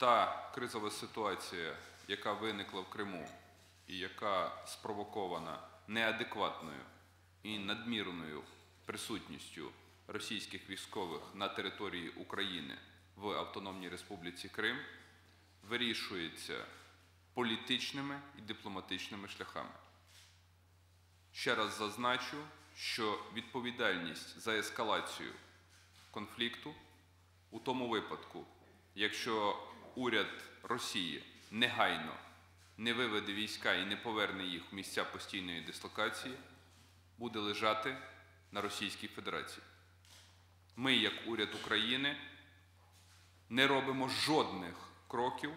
та кризова ситуація, яка виникла в Криму і яка спровокована неадекватною і надмірною присутністю російських військових на території України в Автономній Республіці Крим, вирішується політичними і дипломатичними шляхами. Ще раз зазначу, що відповідальність за ескалацію конфлікту у тому випадку, якщо уряд Росії негайно не виведе війська і не поверне їх в місця постійної дислокації, буде лежати на Російській Федерації. Ми, як уряд України, не робимо жодних кроків,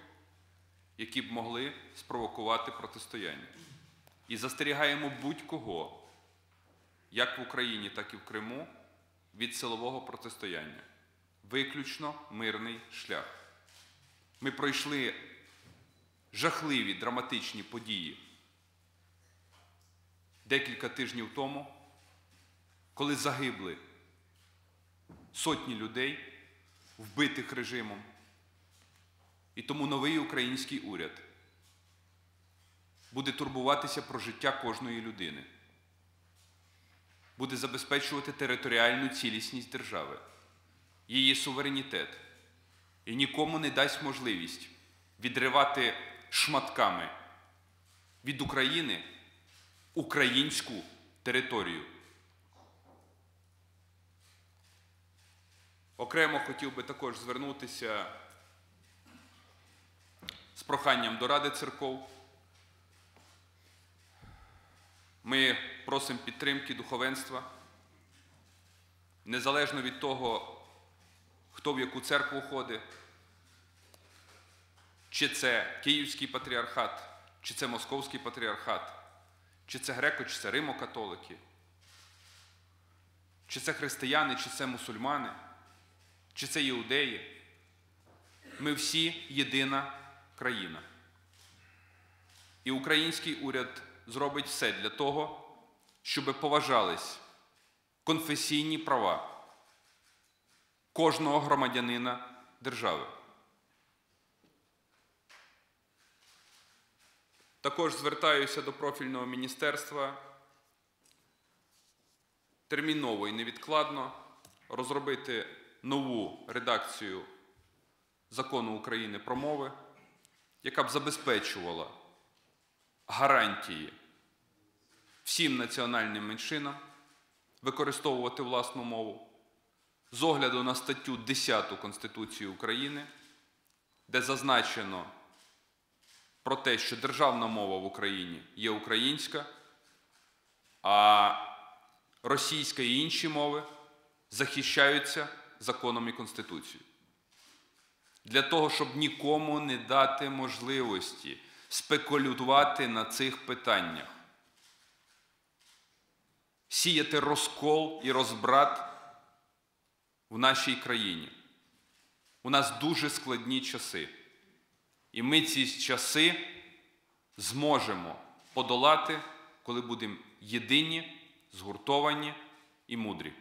які б могли спровокувати протистояння. І застерігаємо будь-кого, як в Україні, так і в Криму, від силового протистояння. Виключно мирний шлях. Ми пройшли жахливі драматичні події декілька тижнів тому, коли загибли сотні людей, вбитих режимом. І тому новий український уряд буде турбуватися про життя кожної людини, буде забезпечувати територіальну цілісність держави, її суверенітет і нікому не дасть можливість відривати шматками від України українську територію. Окремо хотів би також звернутися з проханням до Ради церков. Ми просимо підтримки духовенства, незалежно від того, хто в яку церкву ходить, чи це Київський патріархат, чи це Московський патріархат, чи це греко, чи це римо-католики, чи це християни, чи це мусульмани, чи це іудеї. Ми всі єдина країна. І український уряд зробить все для того, щоб поважались конфесійні права кожного громадянина держави. Також звертаюся до профільного міністерства терміново і невідкладно розробити нову редакцію закону України про мови, яка б забезпечувала гарантії всім національним меншинам використовувати власну мову з огляду на статтю 10 Конституції України, де зазначено про те, що державна мова в Україні є українська, а російська і інші мови захищаються законом і Конституцією. Для того, щоб нікому не дати можливості спекулювати на цих питаннях, сіяти розкол і розбрат в нашій країні. У нас дуже складні часи. І ми ці часи зможемо подолати, коли будемо єдині, згуртовані і мудрі.